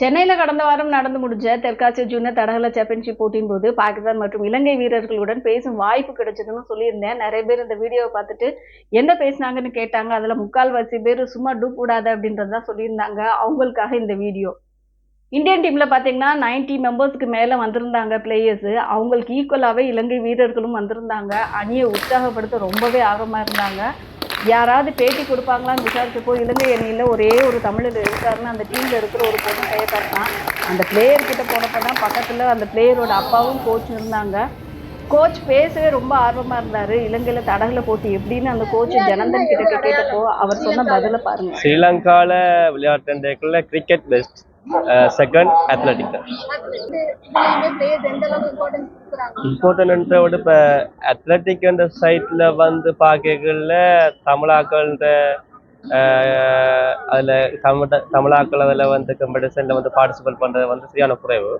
சென்னையில் கடந்த வாரம் நடந்து முடிஞ்ச தெற்காசிய ஜூனியர் தடகள சாம்பியன்ஷிப் போட்டியின் போது பாகிஸ்தான் மற்றும் இலங்கை வீரர்களுடன் பேசும் வாய்ப்பு கிடைச்சதுன்னு சொல்லியிருந்தேன். நிறைய பேர் இந்த வீடியோவை பார்த்துட்டு என்ன பேசினாங்கன்னு கேட்டாங்க. அதில் முக்கால்வாசி பேர் சும்மா டூப் அப்படின்றது தான் சொல்லியிருந்தாங்க. அவங்களுக்காக இந்த வீடியோ. இந்தியன் டீமில் பார்த்தீங்கன்னா 90 மெம்பர்ஸ்க்கு மேலே வந்திருந்தாங்க பிளேயர்ஸு அவங்களுக்கு ஈக்குவலாகவே இலங்கை வீரர்களும் வந்திருந்தாங்க. அணியை உற்சாகப்படுத்த ரொம்பவே ஆர்வமாக இருந்தாங்க. யாராவது பேட்டி கொடுப்பாங்களான்னு விசாரிச்சப்போ இலங்கை அணியில் ஒரே ஒரு தமிழர் இருக்காருன்னு அந்த டீமில் இருக்கிற ஒரு பொண்ணு கையை காட்டினான் அந்த பிளேயர் கிட்ட போனப்போ தான் பக்கத்தில் அந்த பிளேயரோட அப்பாவும் கோச் இருந்தாங்க. கோச் பேசவே ரொம்ப ஆர்வமாக இருந்தார். இலங்கையில் தடகள போட்டி எப்படின்னு அந்த கோச் ஜனந்தன் கிட்ட கேட்டப்போ அவர் சொன்ன பதிலை பாருங்க. ஸ்ரீலங்காவில் விளையாட்டு cricket best second athletic important விட இப்போ அத்லட்டிக்ன்ற சைட்டில் வந்து பார்க்கல தமிழாக்கள்ன்ற அதில் தமிழ் தமிழாக்கள் அதில் வந்து காம்படிஷனில் வந்து பார்ட்டிசிபேட் பண்ணுறது வந்து சரியான குறைவு.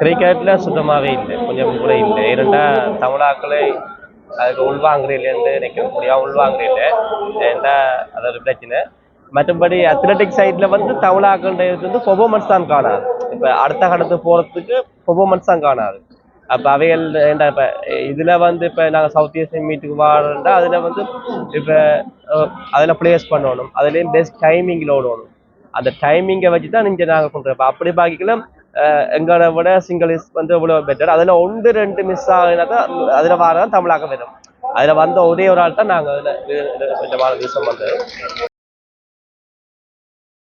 கிரிக்கெட்டில் சுத்தமாகவே இல்லை. கொஞ்சம் கூட இல்லை. ஏன்னா தமிழாக்களை அதுக்கு உள்வாங்குற இல்லைன்னு நினைக்க முடியும் உள்வாங்குற இல்லை ஏன்னா அது ஒரு பிரச்சனை. மற்றபடி அத்லெட்டிக் சைடில் வந்து தமிழாக்கள்ன்றது வந்து பெர்ஃபார்மன்ஸ் தான் காணாது. இப்போ அடுத்த கடத்து போகிறதுக்கு பெர்ஃபார்மன்ஸ் தான் காணாது. அப்போ அவைகள் ஏன்டா இப்போ இதில் வந்து இப்போ நாங்கள் சவுத் ஏசியன் மீட்டுக்கு வாரோம்னா அதில் வந்து இப்போ அதில் ப்ளேஸ் பண்ணணும். அதுலேயும் பெஸ்ட் டைமிங்கில் ஓடணும். அந்த டைமிங்கை வச்சு தான் இங்கே நாங்கள் பண்ணுறோம் இப்போ அப்படி பார்க்கல எங்களை விட சிங்கிள்ஸ் வந்து இவ்வளோ பெட்டர் அதில் ஒன்று ரெண்டு மிஸ் ஆகுனாக்கா அதில் வாரம் தமிழாக்க வரும். அதில் வந்த ஒரே ஒரு ஆள் தான் நாங்கள் அதில் கொஞ்சம் விஷயம் வந்தது.